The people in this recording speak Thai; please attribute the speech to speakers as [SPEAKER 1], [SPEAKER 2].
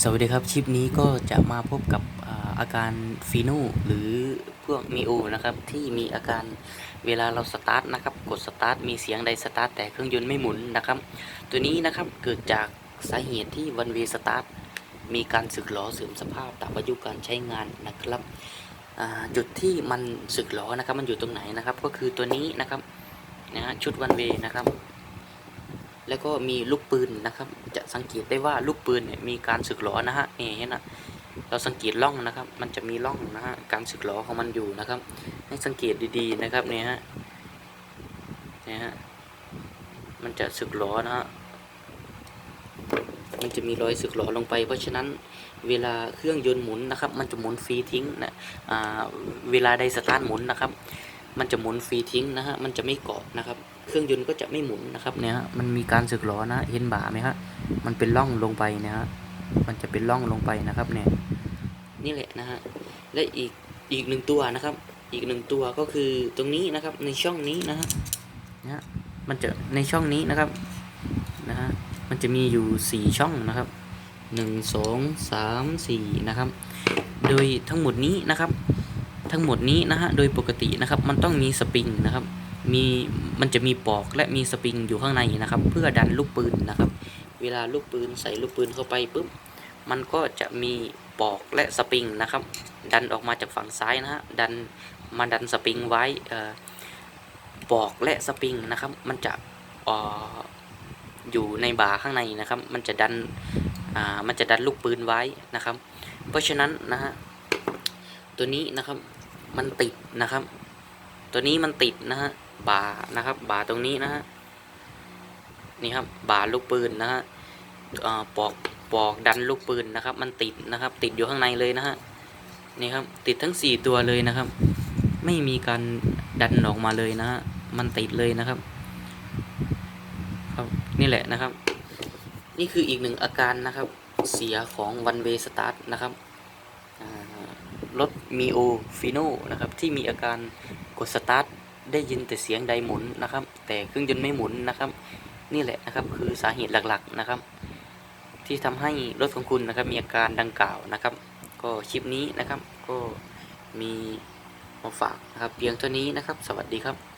[SPEAKER 1] สวัสดีครับคลิปนี้ก็จะมาพบกับอาการฟีโนหรือพวกมีโอนะครับที่มีอาการเวลาเราสตาร์ทนะครับกดสตาร์ทมีเสียงใดสตาร์ทแต่เครื่องยนต์ไม่หมุนนะครับ ตัวนี้นะครับเกิดจากสาเหตุที่วันเวสตาร์ทมีการสึกหรอเสื่อมสภาพตามอายุการใช้งานนะครับจุดที่มันสึกหรอนะครับมันอยู่ตรงไหนนะครับ ก็คือตัวนี้นะครับนะฮะชุดวันเวนะครับ แล้วก็มีลูกปืนนะครับ จะสังเกตได้ว่าลูกปืนเนี่ยมีการสึกหรอนะฮะนี่เห็นนะเราสังเกตร่องนะครับ มันจะมีร่องนะฮะการสึกหรอของมันอยู่นะครับ ให้สังเกตดีๆนะครับเนี่ยฮะเนี่ยฮะมันจะสึกหรอนะฮะมันจะมีรอยสึกหรอลงไป เพราะฉะนั้นเวลาเครื่องยนต์หมุนนะครับ มันจะหมุนฟรีทิ้งนะอ่าเวลาใดสตาร์ทหมุนนะครับ มันจะหมุนฟรีทิ้งนะฮะ มันจะไม่เกาะนะครับ เครื่องยนต์ก็จะไม่หมุนนะครับเนี่ยฮะ มันมีการสึกหรอนะ เห็นบ่าไหมฮะ มันเป็นร่องลงไปนะฮะ มันจะเป็นร่องลงไปนะครับเนี่ย นี่แหละนะฮะ และอีกอีกหนึ่งตัวนะครับ อีกหนึ่งตัวก็คือตรงนี้นะครับ ในช่องนี้นะฮะนะฮะ มันจะในช่องนี้นะครับ นะฮะ มันจะมีอยู่สี่ช่องนะครับหนึ่งสองสามสี่นะครับ โดยทั้งหมดนี้นะครับ ทั้งหมดนี้นะฮะโดยปกตินะครับมันต้องมีสปริงนะครับมีมันจะมีปอกและมีสปริงอยู่ข้างในนะครับ เพื่อดันลูกปืนนะครับ เวลาลูกปืนใส่ลูกปืนเข้าไปปุ๊บมันก็จะมีปอกและสปริงนะครับ ดันออกมาจากฝั่งซ้ายนะฮะดันมาดันสปริงไว้ปอกและสปริงนะครับ มันจะออยู่ในบ่าข้างในนะครับ มันจะดันมันจะดันลูกปืนไว้นะครับ เพราะฉะนั้นนะฮะตัวนี้นะครับ มันติดนะครับ ตัวนี้มันติดนะฮะบ่านะครับบ่าตรงนี้นะฮะนี่ครับบ่าลูกปืนนะฮะปอกปอกดันลูกปืนนะครับ มันติดนะครับ ติดอยู่ข้างในเลยนะฮะนี่ครับ ติดทั้งสี่ตัวเลยนะครับ ไม่มีการดันออกมาเลยนะฮะมันติดเลยนะครับ ครับนี่แหละนะครับ นี่คืออีกหนึ่งอาการนะครับ เสียของ one way start นะครับ รถมีโอฟิโนนะครับที่มีอาการกดสตาร์ทได้ยินแต่เสียงใดหมุนนะครับ แต่เครื่องยนต์ไม่หมุนนะครับ นี่แหละนะครับคือสาเหตุหลักๆนะครับ ที่ทำให้รถของคุณนะครับมีอาการดังกล่าวนะครับ ก็คลิปนี้นะครับก็มีมาฝากนะครับเพียงเท่านี้นะครับ สวัสดีครับ